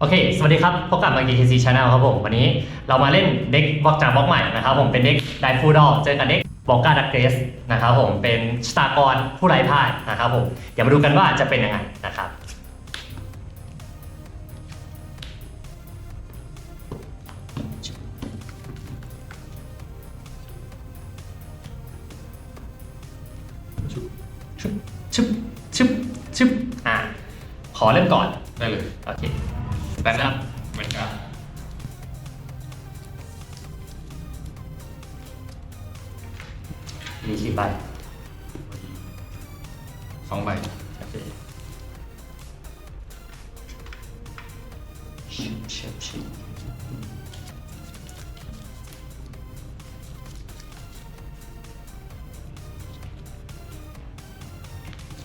โอเค สวัสดีครับ พบกับ m a g i KC Channel ครับผม วันนี้เรามาเล่นเด็กบล็อกจากบล็อกใหม่นะครับผม เป็นเด็กไดฟูดอลเจอกับเด็กบล็อกกาดักเกรสนะครับผม เป็นชะตากรผู้ไร้พ่ายนะครับผม เดี๋ยวมาดูกันว่าจะเป็นยังไงนะครับชุบชุบชุบชุบชุบอะ ขอเริ่มก่อน ได้เลย โอเค แต่นะเหมือนกันมีสี่ใบสองใบโอเคชิบชิบชิบ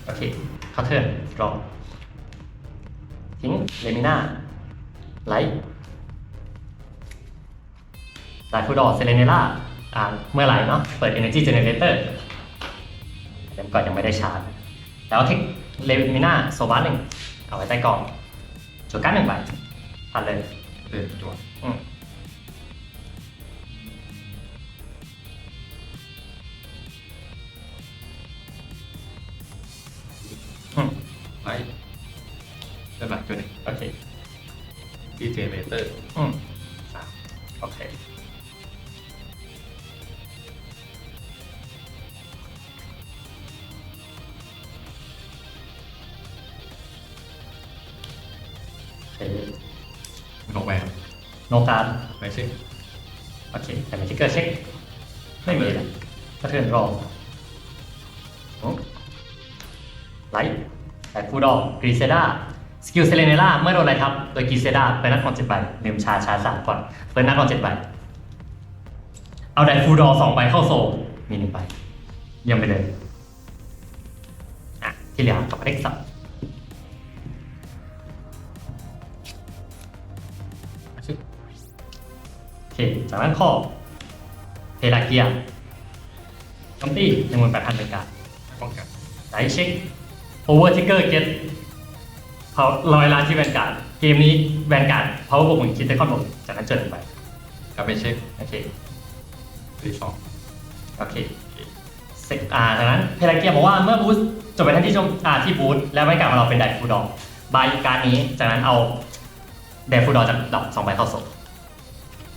โอเคเข้าเทิร์นรอทิ้งเลมิน่า ไลท์ไลท์ฟูดอร์เซเลเนล่าอ่าเมื่อไหร่เนาะเปิด Energy Generator เล่มก่อนยังไม่ได้ชาร์จ แล้วเทคเลมิน่าโซบัสหนึ่งเอาไว้ใต้กล่องจุดกานหนึ่งใบผ่านเลยเปิดจวดอืม โนการดไปเช็คโอเคแต่เป็นทิกเกอร์เช็ค ไม่มีเลยกระเทือนรองอืมไลท์ไลท์ฟูดอกกรีเซดาสกิลเซเลเนล่าเมื่อโดนอะไรทับ โดยกรีเซดาเป็นนัดของเจ็ดใบลืมชาชาสามก่อนเฟิร์นนัดของเจ็ดใบเอาไดฟูดอสองใบเข้าโซมีหนึ่งใบยี่ยมไปเลยอะที่เหลือกลับเด็กสับ จากนั้นข้อเทลาเกียคอมตี้หนึ่งหมื่นแปดพันเป็นการป้องกันไลท์เช็คโอเวอร์ทิกเกอร์เก็ตเขาลอยล้านที่แวนการ์ดเกมนี้แวนการ์ดพาวเวอร์บวกหนึ่งคิดได้ข้อหนึ่งจากนั้นเจอหนึ่งใบกลับไปเช็คโอเคตีสองโอเคเสร็จอ่าจากนั้นเพลาเกียบอกว่าเมื่อบูสต์จบไปทันที่ชมอ่าที่บูสต์แล้วแวนการ์ดของเราเป็นไดฟูดอร์ใบการ์ดนี้จากนั้นเอาไดฟูดอร์จากดอกสองใบเข้าโซ่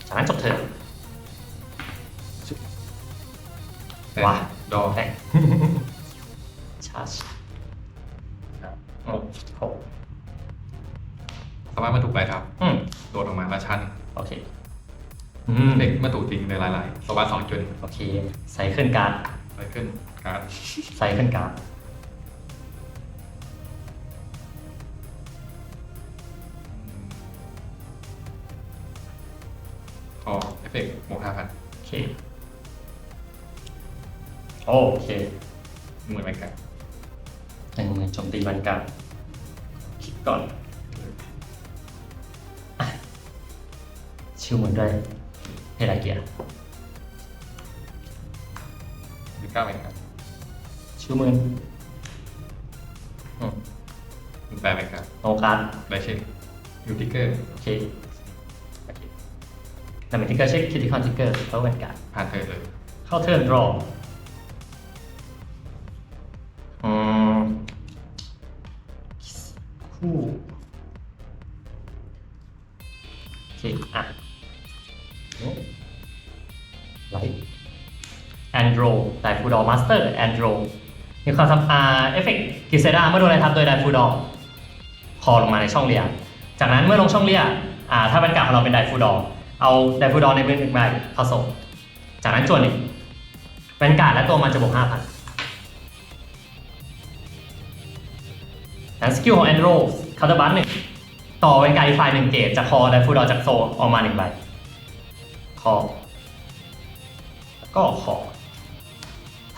จากนั้นจบเทิร์น ว้าดอแทงชาร์จหกหกสามารถมาถูกใบทับ อืมโดดออกมาราชันโอเคอืมเด็กมาถูกทิ้งในลายลายสวัสดสองจุดโอเค ใส่ขึ้นการ์ดไปขึ้นการ์ดใส่ขึ้นการ์ดคอเอฟเฟกต์หมวกห้าพันโอเค โอเคหมื่นแบงกันหนึ่งหมื่นโจมตีบันการ์ดคิดก่อนอะชิวเหมือนด้วยเฮลาเกียหรือเก้าแบงกันชิวเหมือนอืมหมื่นแปดแบงกันโนการ์ดไปเช็คยูทิกเกอร์โอเคโอเคแต่เป็นทิกเกอร์เช็คคิดที่คอนทิกเกอร์แล้วแวนการ์ดผ่านเธอเลย เข้าเทิร์นรออื ฟูดอร์มาสเตอร์แอนโดรมีความสำคัญเอฟเฟกต์กิเซดาเมื่อโดนอะไรทับโดยไดฟูดอร์คอลงมาในช่องเรียจากนั้นเมื่อลงช่องเรียถ้าเป็นกาของเราเป็นไดฟูดอร์เอาไดฟูดอร์ในมือหนึ่งใบเข้าส่งจากนั้นจวนหนึ่งแวนการ์ดและตัวมันจะบวก5,000แล้วสกิลของแอนโดรคาร์ดบัตหนึ่งต่อแวนการ์ดอีกฝ่ายหนึ่งเกตจากคอไดฟูดอจากโซออกมาหนึ่งใบคอแล้วก็คอ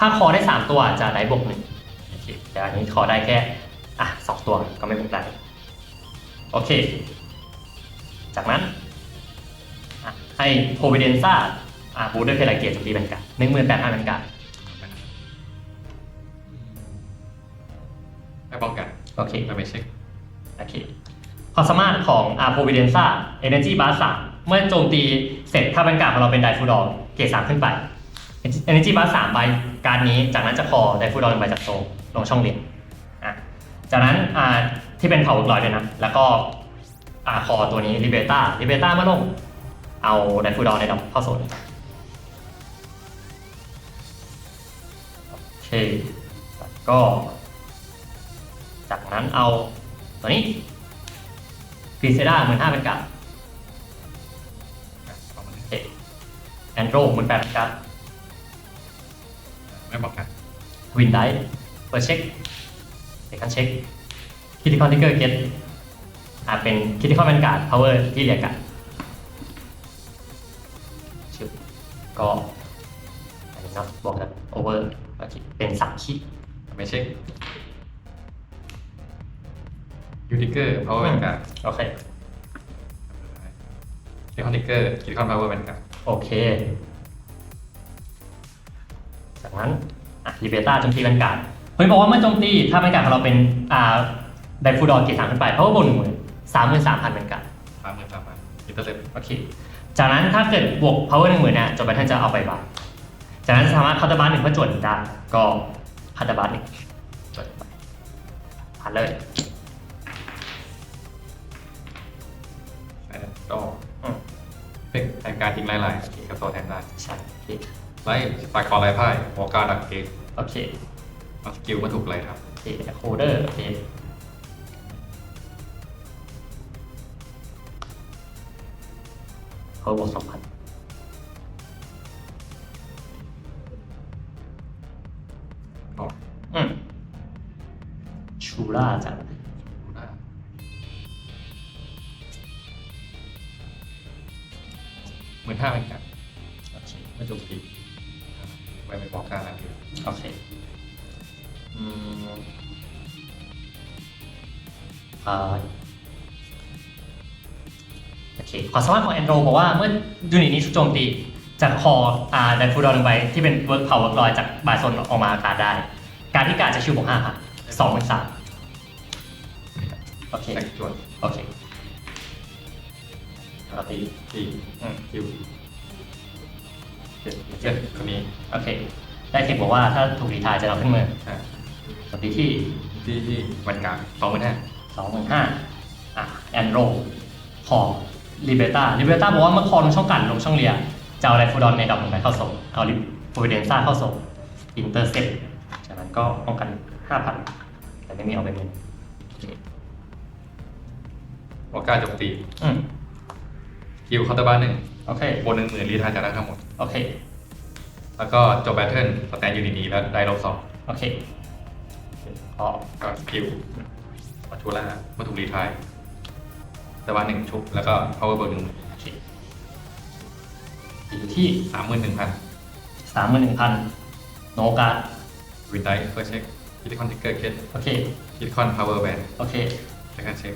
ถ้าคอได้ 3 ตัวจะได้บวกหนึ่งโอเคแต่อันนี้คอได้แค่อะสองตัวก็ไม่บวกได้โอเค จากนั้นอะให้โพวิเดนซ่าอะบูทด้วยเพลาเกียร์โจมตีแวนการ์ดหนึ่งหมื่นแปดพันแวนการ์ดไม่ป้องกันโอเคกลับไปเช็คโอเคความความสามารถของอาร์โพวิเดนซ่าเอเนจีบาสามเมื่อโจมตีเสร็จถ้าเป็นการดของเราเป็นไดฟูดอลเกรดสามขึ้นไป เอเนจีบาสามใบการนี้ จากนั้นจะคอไดฟูดอลหนึ่งใบจากโซลงช่องเรียนอะจากนั้นอ่าที่เป็นเผาลอยด้วยนะ แล้วก็อ่าคอตัวนี้ลิเบต้าลิเบต้ามาลง เอาไดฟูดอลในดอกเข้าโซนโอเคก็ จากนั้นเอาตัวนี้ฟีเซด้าหมื่นห้าเป็นการ์ดแอนโดรหมื่นแปดเป็นการ์ด ไม่บอกกันวินไดเปิดเช็คเด็กกันเช็คคิติคอนทิกเกอร์เก็ตอ่าเป็นคิติคอนเป็นการ์ดพาวเวอร์ที่เรียกกันชื่อก็อันนี้เนาะบอกกันโอเวอร์โอเคเป็นสามคิดไม่เช็คยูทิกเกอร์พาวเวอร์แวนการ์ดโอเคเทคอนทิกเกอร์คิดคอนพาวเวอร์แวนการ์ดโอเค จากนั้นอะลิเบต้าโจมตีเป็นการดเฮ้ยบอกว่าเมื่อโจมตีถ้าเป็นการดของเราเป็นอ่าไดฟูดอลเกียร์สามขึ้นไปเพราะว่าบนหนึ่งหมื่นสามหมื่นสามพันเป็นการดสามหมื่นสามพันอินเตอร์เซ็ปโอเคจากนั้นถ้าเกิดบวก power หนึ่งหมื่นเนี่ยจบไปท่านจะเอาไปบาทจากนั้นสามารถคัตเตอร์บาร์หนึ่งเพื่อจวดได้ก็คัตเตอร์บาร์หนึ่งจวดไปผ่านเลยก็อืมเป็นแทนการทิ้งไล่ไล่ทิ้งกับตัวแทนได้ใช่โอเค ไล่สไตล์คอไล่ไพ่วอลการ์ดักเกตโอเคมาสกิลมาถูกไล่ครับโอเคโคเดอร์โอเคเขาบวกสองพันก็อืมชูล่าจังดูได้หมื่นห้าเป็นการดโอเคไม่โจมตีไว้เป็นวอลการ์ดักเกตโอเคอืมอ่าโอเคความสามารถของแอนโดรบอกว่าเมื่อยูนิตนี้ถูกโจมตีจากคออ่าไดฟูดอนลงไปที่เป็นเวิร์กเผาเวิร์กลอยจากบาโซนออกมาการดได้ การที่การดจะชิวบวกห้าพันสองเป็นสามโอเคแตกจวนโอเคเราตีตีอืมคิว เจ็ดเจ็ดคนนี้โอเค ได้เทคบอกว่าถ้าถูกรีทายจะนำขึ้นมืออ่าสตีที่ที่ที่แวนการ์ดสองหมื่นห้าสองหมื่นห้าอะแอนโรคอลิเบต้าลิเบต้าบอกว่าเมื่อคอลงช่องกลันลงช่องเลียจะเอาไดฟูดอนในดอกหนึ่งใบเข้าโซ่เอาลิโพวิเดนซ่าเข้าโซ่อินเตอร์เซ็ปจากนั้นก็ป้องกันห้าพันแต่ไม่มีเอาไปเงินโอเควอลการ์โจมตีอืมคิวเคาน์เตอร์บาร์หนึ่งโอเค บนหนึ่งหมื่นรีทายจากได้ทั้งหมด โอเค แล้วก็จบแบทเทิลสแตนยูนิตีแล้วได้ลบสองโอเคพอก็สกิลมาชูล่ามาถูกรีทายแต่ว่าหนึ่งชุบ แล้วก็ power เบอร์หนึ่งโอเคอยู่ที่สามหมื่นหนึ่งพันสามหมื่นหนึ่งพันโนการ์ดวินไดเฟิร์สเช็คคิติคอนทิกเกอร์เคสโอเคคิติคอนพาวเวอร์แบนโอเคเซคันเช็ค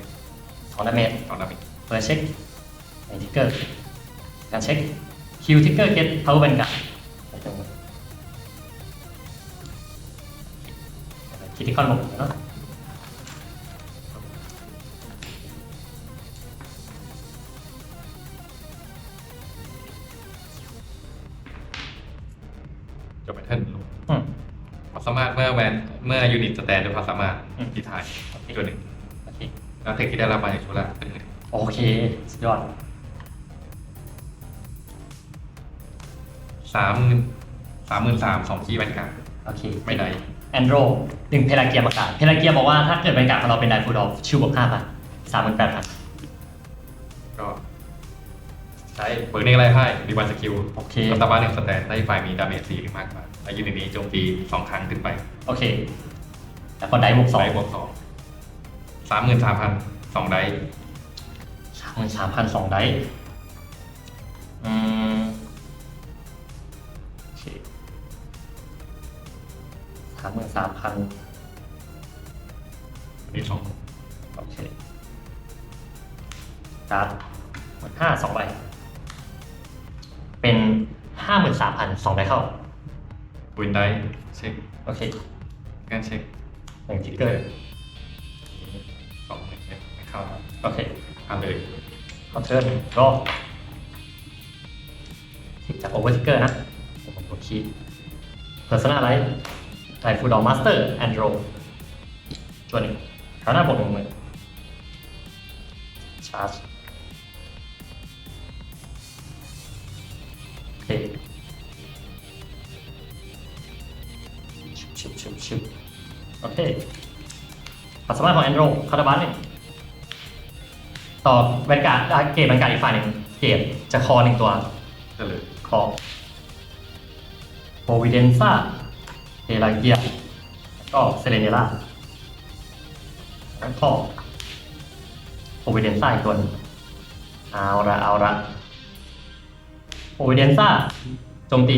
สองดาเมจสองดามิเปิดเช็คในทิกเกอร์การเช็ค คิวทิกเกอร์เก็ตพาวเวอร์เป็นกับคิติคอนหมดเนาะจบแบทเทิลอืมความสามารถเมื่อแวนเมื่อยูนิตสแตนด้วยความสามารถอืมรีทายโอเคตัวหนึ่งโอเคแล้วเทคที่ได้รับมาจากชูล่าเป็นหนึ่งโอเค สุดยอด สามหมื่นสามหมื่นสามสองคีย์แวนการ์ดโอเคไม่ได้แอนโดรดึงเพลาเกียมาการเพลาเกียบอกว่าถ้าเกิดเป็นการของเราเป็นไดฟูดอลชิวบวกห้าพันสามหมื่นแปดพันก็ใช้เบิร์กเนกไล่ไพ่รีวันสกิลโอเคกัตาบ้าหนึ่งสแตนได้ฝ่ายมีดาเมจสี่หรือมากกว่าและยูนิตนี้โจมตีสองครั้งขึ้นไป โอเค แล้วก็ไดบวกสองได้บวกสองสามหมื่นสามพันสองได้สามหมื่นสามพันสองไดอืมามหมื่นสามพันอันนี้สองโอเคการ์ดหมื่นห้าสองใบ เป็นห้าหมื่นสามพันสองใบเข้า วินได้เช็คโอเคการเช็คหนึ่งทิกเกอร์สองหมื่นเอ็ดนะครับเข้าโอเคทำเลยขอเชิญรอทิกจากโอเวอร์ทิกเกอร์นะผมกดคีย์เพอร์ซนาไลท์ ไทฟูดอมาสเตอร์แอนโดรจวนหนึ่งคราวหน้าบวกหนึ่งหมื่นชาร์จโอเคชิบชิบชิบชิบโอเคความสามารถของแอนโดรคาร์ดบัสเนี่ยต่อแวนการ์ดอะเกมแวนการ์ดอีกฝ่ายหนึ่งเกมจะคอหนึ่งตัวเฉลยคอโ o วิเดนซ่า เฮลาเกียก็เซเลเนล่าแล้วก็โ o วิเดนซ่าอีกตัวนึงเอาละเอาละโ o วิเดนซ่าโจมตี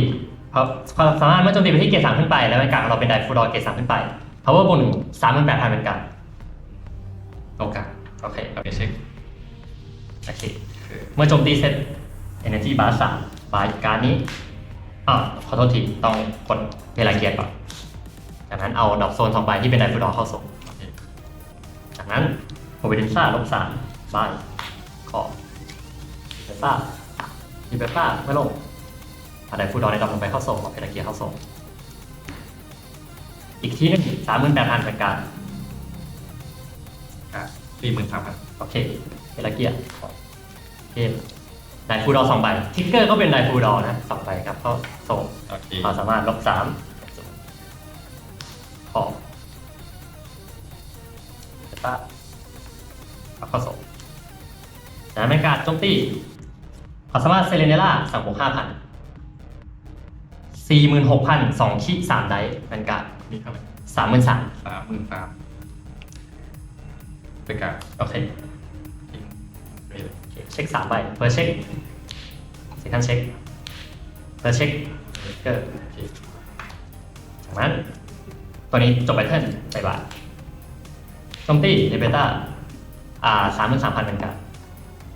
เพราะความสามารถเมื่อโจมตีไปที่เกรดสามขึ้นไป แล้วแวนการ์ดของเราเป็นไดฟูดอเกรดสามขึ้นไป power บวกหนึ่งสามหมื่นแปดพันเป็นการโอกาสโอเคเราไปเช็คโอเคเมื่อโจมตีเสร็จ Energy Bar สามบายการนี้อ่าขอโทษทีต้องกดเวลาเกียร์ก่อน จากนั้นเอาดอกโซนสองใบที่เป็นไดฟูดอร์เข้าส่งโอเคจากนั้นโ o วิเดนซ่าลบสามบายขอเบซ่าดีเบซ่าไม่ลงเอาไดฟูดอร์ในดอกลงไปเข้าส่งเอาเวลาเกียร์เข้าส่งอีกทีหนึงสามหมื่นแปดพันเป็นการดอะสี่หมื่นสามพันโอเคเวลาเกียร์เกมไดฟูดอร์สองใบทิกเกอร์ก็เป็นไดฟูดอร์นะสองใบครับเขาส่งโอเคความสามารถลบสาม ขอเซต้าเอาเข้าส่งจากนั้นเป็นการโจมตีความสามารถเซเลเนล่าสั่งบวกห้าพันสี่หมื่นหกพันสองขีดสามไดส์เป็นการนี่เท่าไหร่สามหมื่นสามสามหมื่นสามเป็นการโอเคทิ้งไปเลยโอเคเช็คสามใบเปิดเช็คเซคันเช็คเปิดเช็คเกิดโอเคจากนั้น ตัวนี้จบไปเทิร์นใส่บาทโจมตีเดเบต้าอ่าสามหมื่นสามพันเป็นกัน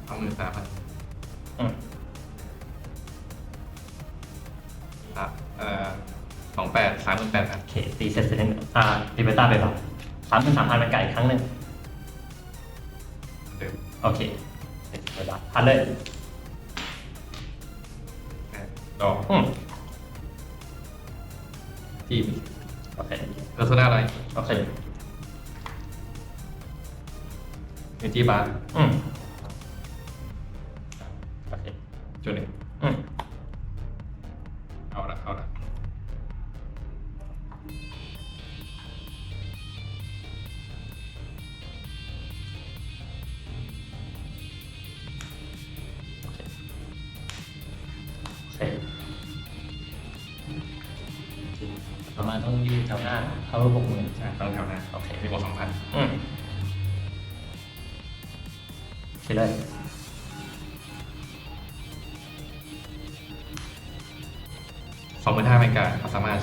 สามหมื่นสามพันอืมอะเอ่อสองแปดสามหมื่นแปดพันโอเคตีเสร็จเสร็จอ่าเดเบต้าไปบาทสามหมื่นสามพันเป็นกันอีกครั้งหนึ่งเดิมโอเคเสร็จไปบาทพันเลยแค่ดอกอืมทีมโอเค เพอร์โซนาอะไรโอเคเนจีบาร์อืม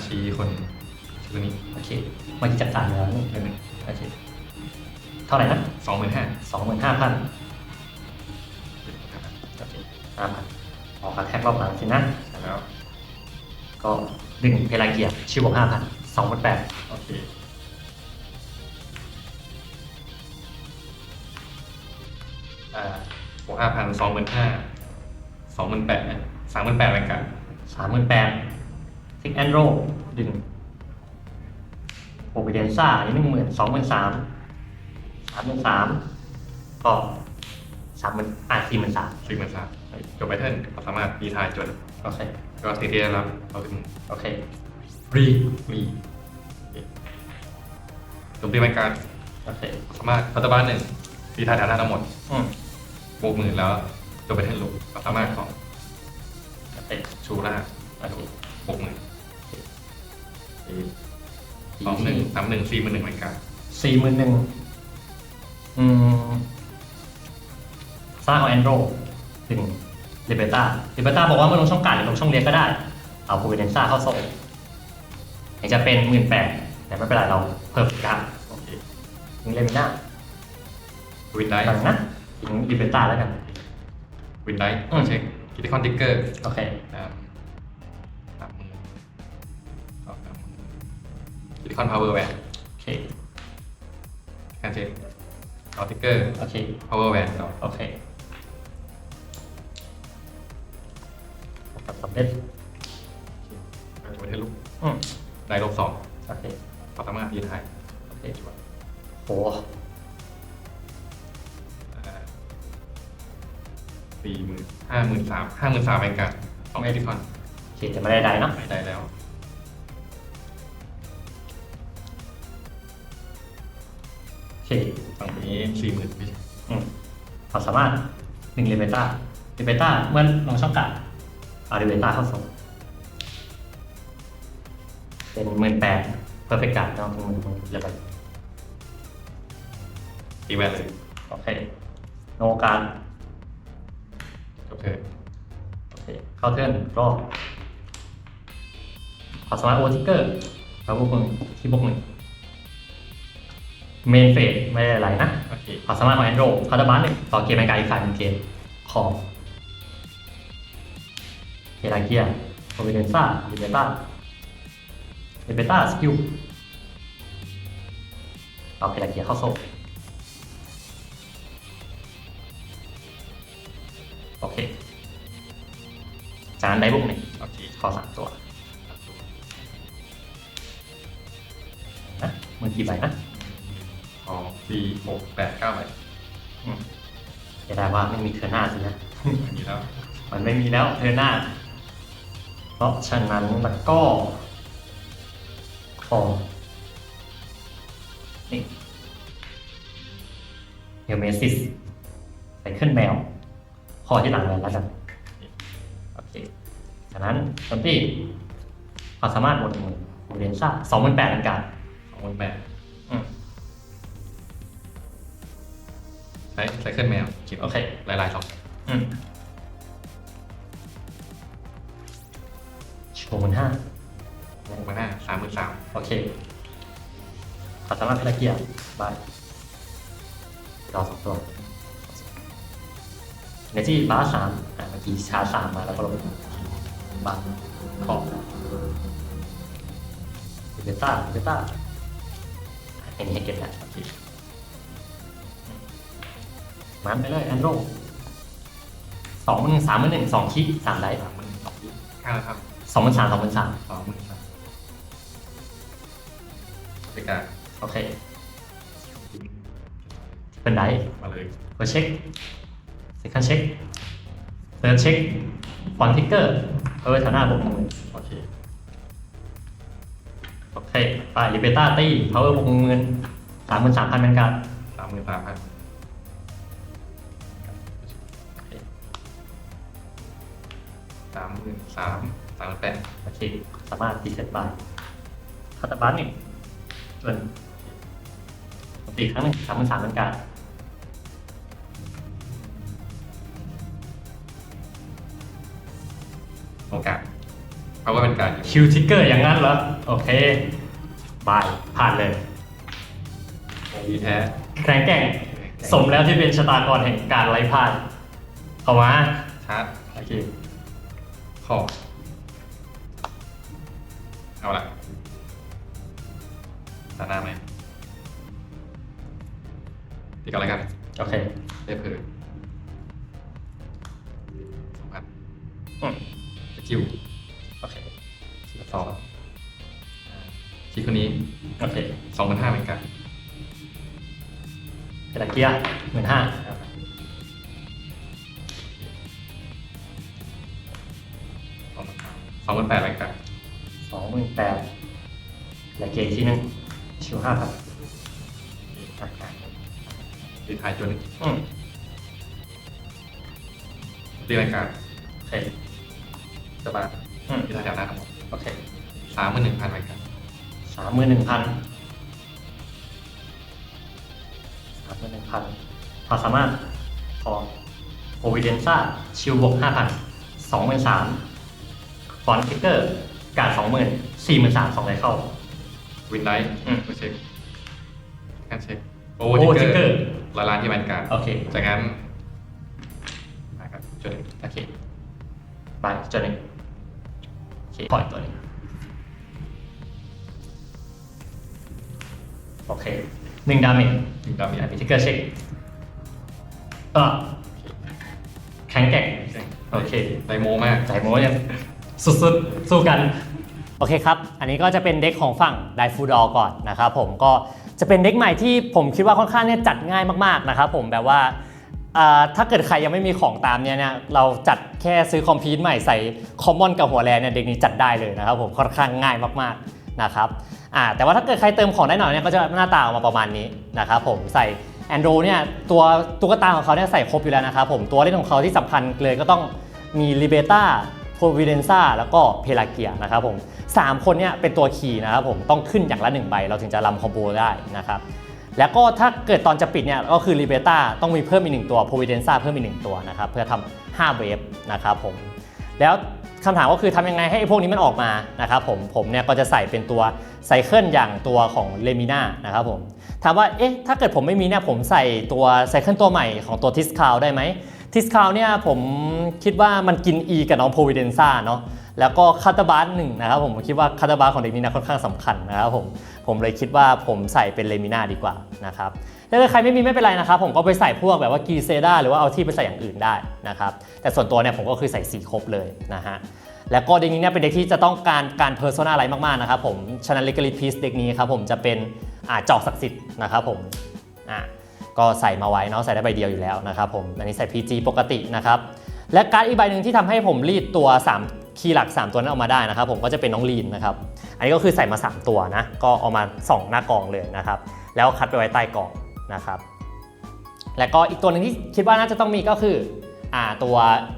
ชี้คนชื่อนี้โอเคเมื่อกี้จัดการแล้วนี่เป็นหนึ่งโอเคเท่าไหร่นะสองหมื่นห้าสองหมื่นห้าพันโอเคห้าพันออกกระแทกรอบหลังสินะ แล้วก็ดึงเพลาเกียร์ชิวบวกห้าพันสองหมื่นแปดโอเคอ่าบวกห้าพันสองหมื่นห้าสองหมื่นแปดสามหมื่นแปดเป็นการสามหมื่นแปด ทิกแอนโรดึงโอเปเดนซ่าอันนี้หนึ่งหมื่นสองหมื่นสามสามหมื่นสามก็สามหมื่นอ่าสี่หมื่นสามสี่หมื่นสามจบไปเทิร์นเขาสามารถดีทายจนโอเคก็สิ่งที่ได้รับเราเป็นโอเครีรีจบที่เป็นการโอเคสามารถพัฒบาลหนึ่งดีทายฐานะทั้งหมดอืมบวกหมื่นแล้วจบไปเทิร์นลุกก็สามารถของโอเคชูล่าโอเคบวกหมื่น สองหนึ่งสามหนึ่งสี่หมื่นหนึ่งเป็นการสี่หมื่นหนึ่งอืมสร้างของแอนโดรดึงลิเบต้าลิเบต้าบอกว่าเมื่อลงช่องกลางหรือลงช่องเลี้ยงก็ได้ เอาโอเปเดนซ่าเข้าส่งถึงจะเป็นหมื่นแปดแต่ไม่เป็นไรเราเพิ่มการโอเคยิงเลมิน่าวินไดหลังนะยิงลิเบต้าแล้วกันวินไดอืมเช็คคิดที่คอนติกเกอร์โอเคส อนพาวเวอร์แวนโอเคการเช็คเอาทิกเกอร์โอเค power band ต่อโอเคสำเร็จเอาไว้ให้ลูกอืมได้ลบสองโอเคความสามารถยืนไทยโอเคจั่วโหสี่หมื่นห้าหมื่นสามห้าหมื่นสามแบงการสองเอดิคอนโอเคจะไม่ได้ได้เนอะไม่ได้แล้ว ฝั่งนี้สี่หมื่นพี่อืมความสามารถหนึ่งเลเวต้าเลเวต้าเมื่อลงช่องกลางเอาเลเวต้าเข้าส่งเป็นหมื่นแปดเพอร์เฟกต์การ์ดเนาะหมื่นหมื่นเลยไปตีแวนเลยโอเคโนการโอเคโอเคเข้าเทิร์นรอบขอสมาร์ทโอทิกเกอร์แล้วพวกมึงที่พวกมึง เมนเฟสไม่ได้อะไรนะโอเคขอสามารถของแอนโดรคาร์ดบัสหนึ่งต่อเกมแมนการอีกฝ่ายหนึ่งเกมของเฮราเกียโอเวเดนซ่าลิเบต้าลิเบต้าสกิลเอาเฮราเกียเข้าโซ่โอเค จากนั้นได้บุกหนึ่งโอเคขอสามตัวนะมือกี่ใบนะ สองสี่หกแปดเก้าใบอืมจะได้ว่าไม่มีเทอร์นหน้าสินะ อันนี้แล้วมันไม่มีแล้วเทอร์นหน้า เพราะฉะนั้นแล้วก็ขอนี่เฮลเมซิสใส่ขึ้นแมว พอที่หลังเลยแล้วกันโอเคจากนั้นตอนที่ความสามารถหมดหมื่นโมเดนซ่าสองหมื่นแปดอันการสองหมื่นแปด ช้ใช้เครื่องแมวขีดโอเค ลายลายๆสองอืมโชว์หมื่นห้าหกหมื่นห้าสามหมื่นสามโอเคความสามารถพิลาเกียร์บายรอสองตัวเนจี้บาสสามอ่าเมื่อกี้ชาร์จสามมาแล้วก็ลงบาสขอบเบต้าเบต้าเห็นให้เก็บแล้วโอเค มันไปเลยแอนโรสองหนึ่งสามหนึ่งสองคิสามไดสามหมื่นสองยี่ห้าแล้วครับสองหมื่นสามสองหมื่นสามสองหมื่นสามบริการโอเค เป็นไดมาเลยเฟิร์เช็คเซคันเช็คเซิร์ชเช็คฟอนทิกเกอร์เออแถวหน้าบวกหนึ่งโอเคโอเคไปลิเบต้าตี้พาวเวอร์บวกหมื่นสามหมื่นสามพันเป็นการสามหมื่นสามพันามหมื่นสามสามหมื่นแปดโอเค สามารถตีเซ็ตบายคาตาบัสหนึ่งส่วนตีครั้งหนึ่งสามหมื่นสามเป็นการโอกาสเพราะว่าเป็นการคิวทิกเกอร์อย่างนั้นเหรอ โอเค บาย ผ่านเลยมีแท้แข็งแกร่ง สมแล้วที่เป็นชะตากรแห่งการไร้พ่ายเข้ามาชาร์จโอเค ข้อเอาละตาหน้าไหมตีกันอะไรกันโอเคได้เผื่อสองพันอืมสกิลโอเคสองทีคนนี้โอเคสองพันห้าเหมือนกันเฮลาเกียหมื่นห้าส องพันแปดเหมือนกันสองหมื่นแปดเฮลาเกียอีกทีหนึงชิวห้าพันตีท้ายจนอืมตีรายการโอเคสบายอืมตีท้ายแถวหน้าครับผมโอเคสามหมื่นหนึ่งพันเหมือนกันสามหมื่นหนึ่งพันสามหมื่นหนึ่งพันความสามารถของโอวิเดนซ่าชิวบวกห้าพันสองหมื่นสามฟ อนติกเกอร์การสองหมื่นสี่หมื่นสามสองไรเข้า วินไดท์อืมไปเช็คแคนเช็คโอโอเวเวออร์ร์ทิทิกกเกเกออร์ร์ละลานที่แวนการ์ดโอเค จากนั้นนะครับจดไปจนหนึ่งโอเคปล่อยตัวหนี้โอเคหนึ่งดาเมจหนึ่งดาเมียมีทิกเกอร์เช็คก็แข็งแกร่งโอเคไดโมมาก ใจโม้เนี่ย สุดๆ สู้กัน โอเคครับ อันนี้ก็จะเป็นเด็กของฝั่งไดฟูดอก่อนนะครับผมก็จะเป็นเด็กใหม่ที่ผมคิดว่าค่อนข้างเนี่ยจัดง่ายมากๆนะครับผมแบบว่าถ้าเกิดใครยังไม่มีของตามเนี่ยเนี่ยเราจัดแค่ซื้อคอมพิวต์ใหม่ใส่คอมมอนกับหัวแรเนี่ยเด็กนี้จัดได้เลยนะครับผมค่อนข้างง่ายมากๆนะครับแต่ว่าถ้าเกิดใครเติมของได้หน่อยเนี่ยก็จะหน้าตาออกมาประมาณนี้นะครับผมใส่แอนโดเนี่ยตัวตุ๊กตาของเขาเนี่ยใส่ครบอยู่แล้วนะครับผมตัวเล่นของเขาที่สำคัญเลยก็ต้องมีลิเบต้า โพวิเดนซ่าแล้วก็เพลาเกียนะครับผมสามคนเนี่ยเป็นตัวคีย์นะครับผมต้องขึ้นอย่างละหนึ่งใบ เราถึงจะรำคอมโบได้นะครับแล้วก็ถ้าเกิดตอนจะปิดเนี่ยก็คือลิเบต้าต้องมีเพิ่มอีกหนึ่งตัวโพวิเดนซ่าเพิ่มอีกหนึ่งตัวนะครับเพื่อทำ5เวฟนะครับผมแล้วคำถามก็คือทำยังไงให้พวกนี้มันออกมานะครับผมผมเนี่ยก็จะใส่เป็นตัวไซเคิลอย่างตัวของเลมิน่านะครับผมถามว่าเอ๊ะถ้าเกิดผมไม่มีเนี่ยผมใส่ตัวไซเคิลตัวใหม่ของตัวทิสคาวได้ไหม ทิสคาวเนี่ยผมคิดว่ามันกิน E กับน้องโพวิเดนซ่าเนาะแล้วก็คาตาบาสหนึ่งนะครับผมคิดว่าคาตาบาสของเดมินาค่อนข้างสำคัญนะครับผมผมเลยคิดว่าผมใส่เป็นเลมิน่าดีกว่านะครับถ้าใครไม่มีไม่เป็นไรนะครับ ผมก็ไปใส่พวกแบบว่ากีเซดาหรือว่าเอาที่ไปใส่อย่างอื่นได้นะครับแต่ส่วนตัวเนี่ยผมก็คือใส่สีครบเลยนะฮะแล้วก็เด็กนี้เนี่ยเป็นเด็กที่จะต้องการการเพอร์โซนาไลท์มากๆนะครับผมฉะนั้นเลกลิพีสเด็กนี้ครับผมจะเป็นอ่าจอกศักดิ์สิทธิ์นะครับผมอ่า ก็ใส่มาไว้เนาะใส่ได้ใบเดียวอยู่แล้วนะครับผมอันนี้ใส่ PG ปกตินะครับและการ์ดอีกใบหนึ่งที่ทำให้ผมรีดตัว 3 คีย์หลัก 3 ตัวนั้นออกมาได้นะครับผมก็จะเป็นน้องลีนนะครับอันนี้ก็คือใส่มา 3 ตัวนะก็เอามาส่องหน้ากองเลยนะครับแล้วคัดไปไว้ใต้กองนะครับแล้วก็อีกตัวหนึ่งที่คิดว่าน่าจะต้องมีก็คืออ่าตัว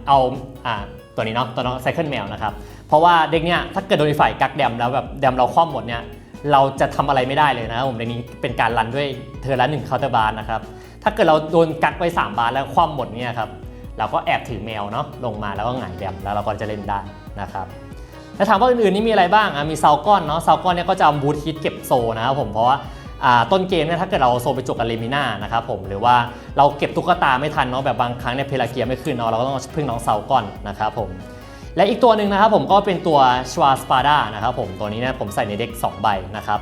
เอาอ่าตัวนี้เนาะตัวน้องไซเคิลแมวนะครับเพราะว่าเด็กเนี้ยถ้าเกิดโดนฝ่ายกักแดมแล้วแบบแดมเราคว่ำหมดเนี่ย เราจะทำอะไรไม่ได้เลยนะครับผมในนี้เป็นการรันด้วยเทอร์ละหนึ่งเคาน์เตอร์บาร์นะครับถ้าเกิดเราโดนกักไป 3 บาทแล้วคว่ำหมดเนี่ยครับเราก็แอบถือแมวเนาะลงมาแล้วก็หงายแดมแล้วเราก็จะเล่นได้นะครับแล้วถามว่าอื่นๆนี่มีอะไรบ้างอะมีซาวก้อนเนาะซาวก้อนเนี่ยก็จะเอาบูทฮิตเก็บโซนะครับผมเพราะว่าอ่าต้นเกมเนี่ยถ้าเกิดเราโซไปจกกับเลมิน่านะครับผมหรือว่าเราเก็บตุ๊กตาไม่ทันเนาะแบบบางครั้งเนี่ยเพลาเกียไม่ขึ้นเนาะเราก็ต้องพึ่งน้องเซาก้อนนะครับผม และอีกตัวหนึ่งนะครับผมก็เป็นตัวชวาสปาดานะครับผมตัวนี้เนี่ยผมใส่ในเด็ก 2 ใบนะครับ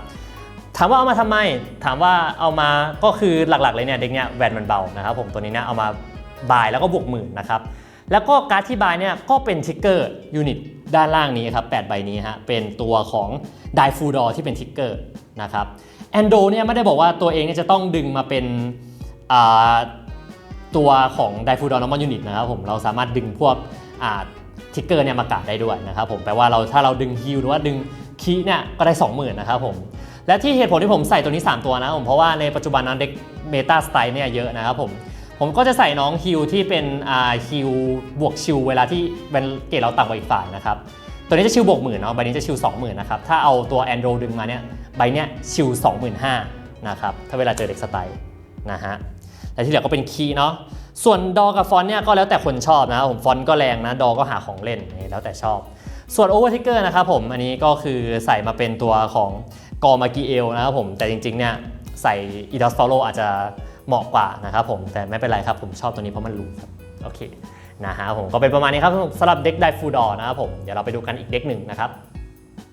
ถามว่าเอามาทำไม ถามว่าเอามาก็คือหลักๆเลยเนี่ยเด็กเนี่ยแวนมันเบานะครับผมตัวนี้เนี่ยเอามาบายแล้วก็บวกหมื่นนะครับแล้วก็การ์ดที่บายเนี่ยก็เป็นทิกเกอร์ยูนิตด้านล่างนี้ครับ8ใบนี้ฮะเป็นตัวของไดฟูดอที่เป็นทิกเกอร์นะครับแอนโดเนี่ยไม่ได้บอกว่าตัวเองเนี่ยจะต้องดึงมาเป็นตัวของไดฟูดอนอมอนยูนิตนะครับผมเราสามารถดึงพวก ทิกเกอร์เนี่ยมากาดได้ด้วยนะครับผมแปลว่าเราถ้าเราดึงฮิลหรือว่าดึงคีเนี่ยก็ได้ 20,000นะครับผมและที่เหตุผลที่ผมใส่ตัวนี้ 3 ตัวนะผมเพราะว่าในปัจจุบันนั้นเด็กเมตาสไตล์เนี่ยเยอะนะครับผมผมก็จะใส่น้องฮิวที่เป็นอ่าฮิวบวกชิวเวลาที่เป็นเกรดเราต่ำกว่าอีกฝ่ายนะครับตัวนี้จะชิวบวกหมื่นเนาะใบนี้จะชิว20,000นะครับถ้าเอาตัวแอนโดรดึงมาเนี่ยใบเนี้ยชิว25,000นะครับถ้าเวลาเจอเด็กสไตล์นะฮะและที่เหลือก็เป็นคีเนาะ ส่วนดอกับฟอนต์เนี่ยก็แล้วแต่คนชอบนะครับผมฟอนต์ก็แรงนะดอก็หาของเล่นนี่แล้วแต่ชอบ ส่วนโอเวอร์ทิกเกอร์นะครับผมอันนี้ก็คือใส่มาเป็นตัวของกอมากีเอลนะครับผมแต่จริงๆเนี่ยใส่อีดอสฟอลโลอาจจะเหมาะกว่านะครับผมแต่ไม่เป็นไรครับผมชอบตัวนี้เพราะมันรูครับโอเคนะฮะผมก็เป็นประมาณนี้ครับสำหรับเด็กไดฟูดอนะครับผมเดี๋ยวเราไปดูกันอีกเด็กหนึ่งนะครับ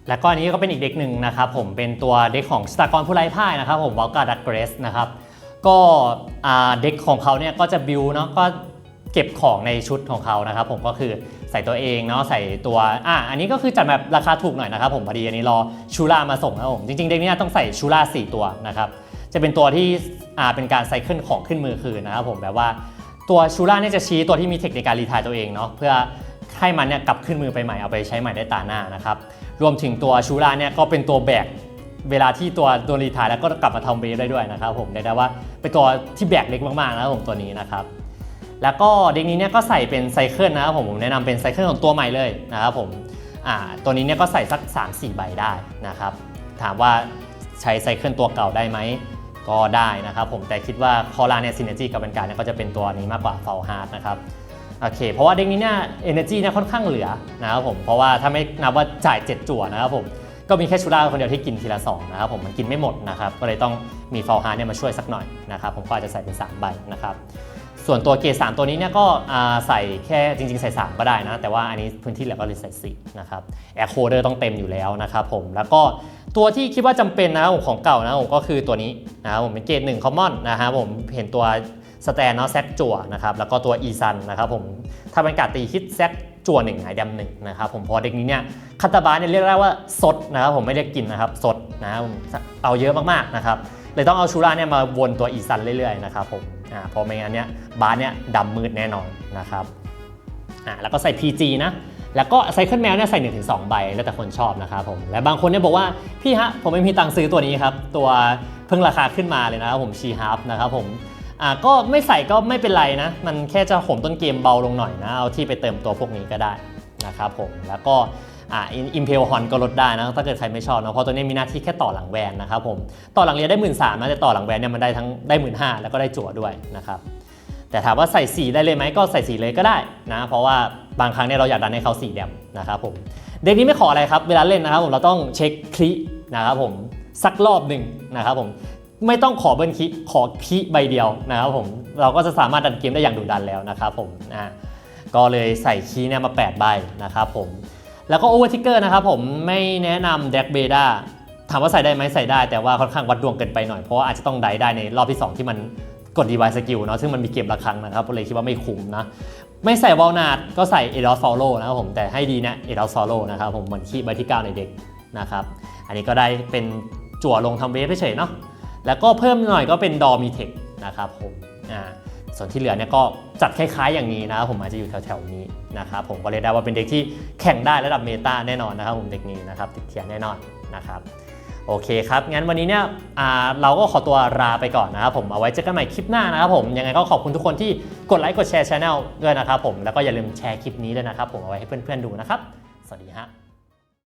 แล้วก็อันนี้ก็เป็นอีกเด็กหนึ่งนะครับผมเป็นตัวเด็กของสตากรผู้ไร้พ่ายนะครับผมวอลกาดัตเกรสนะครับ ก็เด็กของเขาเนี่ยก็จะบิวเนาะก็เก็บของในชุดของเขานะครับผมก็คือใส่ตัวเองเนาะใส่ตัวอะอันนี้ก็คือจัดแบบราคาถูกหน่อยนะครับผมพอดีอันนี้รอชูล่ามาส่งครับผมจริงๆเด็กเนี้ต้องใส่ชูล่า4 ตัวนะครับจะเป็นตัวที่อ่าเป็นการไซเคิลของขึ้นมือคืนนะครับผมแบบว่าตัวชูล่าเนี่ยจะชี้ตัวที่มีเทคนิคการรีทายตัวเองเนาะเพื่อให้มันเนี่ยกลับขึ้นมือไปใหม่เอาไปใช้ใหม่ได้ตาหน้านะครับรวมถึงตัวชูราเนี่ยก็เป็นตัวแบก เวลาที่ตัวโดนรีทายแล้วก็กลับมาทำเวฟได้ด้วยนะครับผมเรียกได้ว่าเป็นตัวที่แบกเล็กมากๆนะครับผมตัวนี้นะครับแล้วก็เด็กนี้เนี่ยก็ใส่เป็นไซเคิลนะครับผมผมแนะนำเป็นไซเคิลของตัวใหม่เลยนะครับผมอ่าตัวนี้เนี่ยก็ใส่สัก 3-4 ใบได้นะครับ ถามว่าใช้ไซเคิลตัวเก่าได้ไหมก็ได้นะครับผมแต่คิดว่าคอลาเนี่ยซินเนจีกับเป็นการเนี่ยก็จะเป็นตัวนี้มากกว่าเฟลฮาร์ดนะครับโอเค เพราะว่าเด็กนี้เนี่ย energy เนี่ยค่อนข้างเหลือนะครับผมเพราะว่าถ้าไม่นับว่าจ่าย 7 จั่วนะครับผม ก็มีแค่ชูราคนเดียวที่กินทีละ2นะครับผมมันกินไม่หมดนะครับก็เลยต้องมีฟอลฮาร์เนี่ยมาช่วยสักหน่อยนะครับผมก็อาจจะใส่เป็น 3 ใบนะครับส่วนตัวเกรด3ตัวนี้เนี่ยก็ใส่แค่จริง ๆ ใส่ 3 ก็ได้นะ แต่ว่าอันนี้พื้นที่เหลือก็เลยใส่4นะครับแอร์โคเดอร์ต้องเต็มอยู่แล้วนะครับผมแล้วก็ตัวที่คิดว่าจำเป็นนะผมของเก่านะผมก็คือตัวนี้นะครับผมเป็นเกรด1 common นะครับผมเห็นตัวสแตนเนาะแซกจั่วนะครับแล้วก็ตัวอีซันนะครับผมถ้าเป็นการตีฮิตแซก จั่วหนึ่งหายดำหนึ่งนะครับผมพอเด็กนี้เนี่ยคาตาบาเนี่ยเรียกได้ว่าสดนะครับผมไม่เรียกกินนะครับสดนะครับเอาเยอะมากๆนะครับเลยต้องเอาชูราเนี่ยมาวนตัวอีซันเรื่อยๆนะครับผมอ่าเพราะไม่งั้นเนี่ยบาสเนี่ยดำมืดแน่นอนนะครับอ่าแล้วก็ใส่ PG นะแล้วก็ไซเคิลแมวเนี่ยใส่1นถึงสใบแล้วแต่คนชอบนะครับผมและบางคนเนี่ยบอกว่า พี่ฮะ ผมไม่มีตังค์ซื้อตัวนี้ครับ ตัวเพิ่งราคาขึ้นมาเลยนะครับผมชีฮาร์ฟนะครับผม อ่าก็ไม่ใส่ก็ไม่เป็นไรนะ มันแค่จะห่มต้นเกมเบาลงหน่อยนะ เอาที่ไปเติมตัวพวกนี้ก็ได้นะครับผม แล้วก็อ่าอิมเพลฮอนก็ลดได้นะ ถ้าเกิดใครไม่ชอบนะเพราะตัวนี้มีหน้าที่แค่ต่อหลังแวนนะครับผม ต่อหลังเรียได้หมื่นสามนะแต่ต่อหลังแวนเนี่ยมันได้ทั้งได้หมื่นห้าแล้วก็ได้จั่วด้วยนะครับ แต่ถามว่าใส่สีได้เลยไหมก็ใส่สีเลยก็ได้นะ เพราะว่าบางครั้งเนี่ยเราอยากดันให้เขาสีแดมนะครับผม เด็กนี้ไม่ขออะไรครับ เวลาเล่นนะครับผมเราต้องเช็คคลินะครับผมสักรอบหนึ่งนะครับผม ไม่ต้องขอเบิ้ลคลิขอคลิใบเดียวนะครับผมเราก็จะสามารถดันเกมได้อย่างดุดันแล้วนะครับผมอ่าก็เลยใส่คีเนี่ยมา 8 ใบนะครับผมแล้วก็โอเวอร์ทิกเกอร์นะครับผมไม่แนะนำเด็กเบด้าถามว่าใส่ได้ไหมใส่ได้แต่ว่าค่อนข้างวัดดวงเกินไปหน่อยเพราะว่าอาจจะต้องได้ได้ในรอบที่สองที่มันกด device skill เนาะซึ่งมันมีเกมละครั้งนะครับเลยคิดว่าไม่คุ้มนะไม่ใส่วอลนาดก็ใส่เอดอสฟอลโลนะครับผมแต่ให้ดีนะเอดอสฟอลโลนะครับผมเหมือนคีย์ใบที่ 9 ในเด็กนะครับอันนี้ก็ได้เป็นจั่วลงทำเวฟเฉยเนาะ แล้วก็เพิ่มหน่อยก็เป็นดอมีเทคนะครับผมอ่าส่วนที่เหลือเนี่ยก็จัดคล้ายๆอย่างนี้นะครับผมอาจจะอยู่แถวๆนี้นะครับผมก็เรียกได้ว่าเป็นเด็กที่แข่งได้ระดับเมตาแน่นอนนะครับผมเด็กนี้นะครับติดเทียนแน่นอนนะครับโอเคครับ งั้นวันนี้เนี่ยเราก็ขอตัวลาไปก่อนนะครับผม เอาไว้เจอกันใหม่คลิปหน้านะครับผม ยังไงก็ขอบคุณทุกคนที่กดไลค์กดแชร์ช anel ด้วยนะครับผม แล้วก็อย่าลืมแชร์คลิปนี้ด้วยนะครับผม เอาไว้ให้เพื่อนๆดูนะครับ สวัสดีฮะ